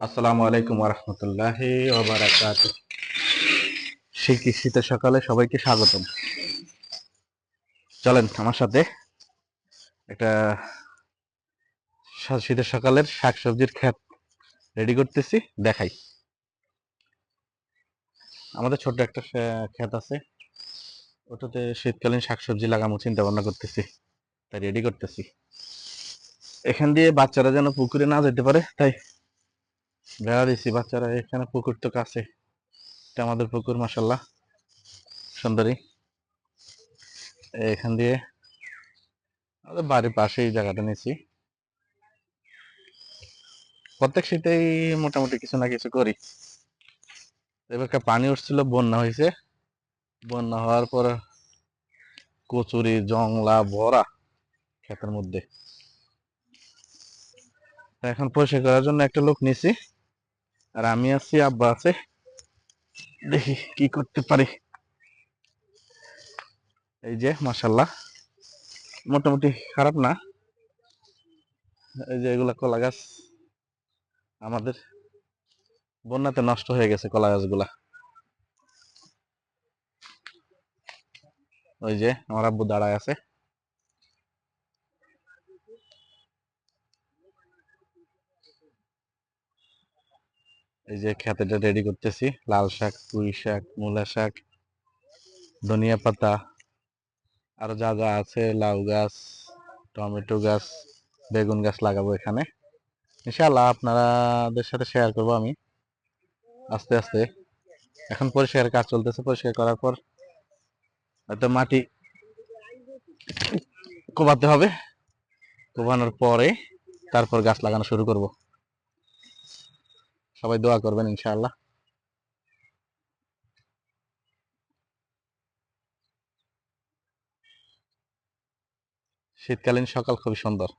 আসসালামু আলাইকুম রহমতুল্লাহ ওবারাকাত শীত শীতের সকালে সবাইকে স্বাগতম। চলেন আমার সাথে একটা শীতের সকালের শাকসবজির ক্ষেত রেডি করতেছি, দেখাই। আমাদের ছোট্ট একটা ক্ষেত আছে। ওটাতে শীতকালীন শাকসবজি লাগামো চিন্তা ভাবনা করতেছি, তাই রেডি করতেছি। এখান দিয়ে বাচ্চারা যেন পুকুরে না যেতে পারে, তাই বেড়া দিছি, বাচ্চারা এখানে পুকুর তো কাছে। এটা আমাদের পুকুর মাসাল্লাহ সুন্দরী। এখান দিয়ে আমাদের বাড়ির পাশে এই জায়গাটা নিয়েছি প্রত্যেক শীতেই মোটামুটি কিছু না কিছু করি। এবারকার পানি উঠছিল, বন্যা হয়েছে। বন্যা হওয়ার পর কচুরি, জংলা ভরা ক্ষেতের মধ্যে। এখন পরিষ্কার করার জন্য একটা লোক নিছি। আর আমি আছি, আব্বা আছে। দেখি কি করতে পারি। এই যে মাসাল্লাহ মোটামুটি খারাপ না। এই যে, এগুলা কলা গাছ আমাদের বন্যাতে নষ্ট হয়ে গেছে কলা গাছগুলা। ওই যে, আমার আব্বু দাঁড়ায় আছে। এই যে খেতেটা রেডি করতেছি। লাল শাক, পুঁই শাক, মূলা শাক, ধনিয়া পাতা, আর যা যা আছে, লাউ গাছ, টমেটো গাছ, বেগুন গাছ লাগাবো এখানে। ইনশাআল্লাহ আপনাদের সাথে শেয়ার করব আমি। আস্তে আস্তে। এখন পরিষ্কার কাজ চলতেছে, পরিষ্কার করার পর হয়তো মাটি কোবাতে হবে। কোবানোর পরে তারপর গাছ লাগানো শুরু করব। সবাই দোয়া করবেন ইনশাআল্লাহ। শীতকালীন সকাল খুবই সুন্দর।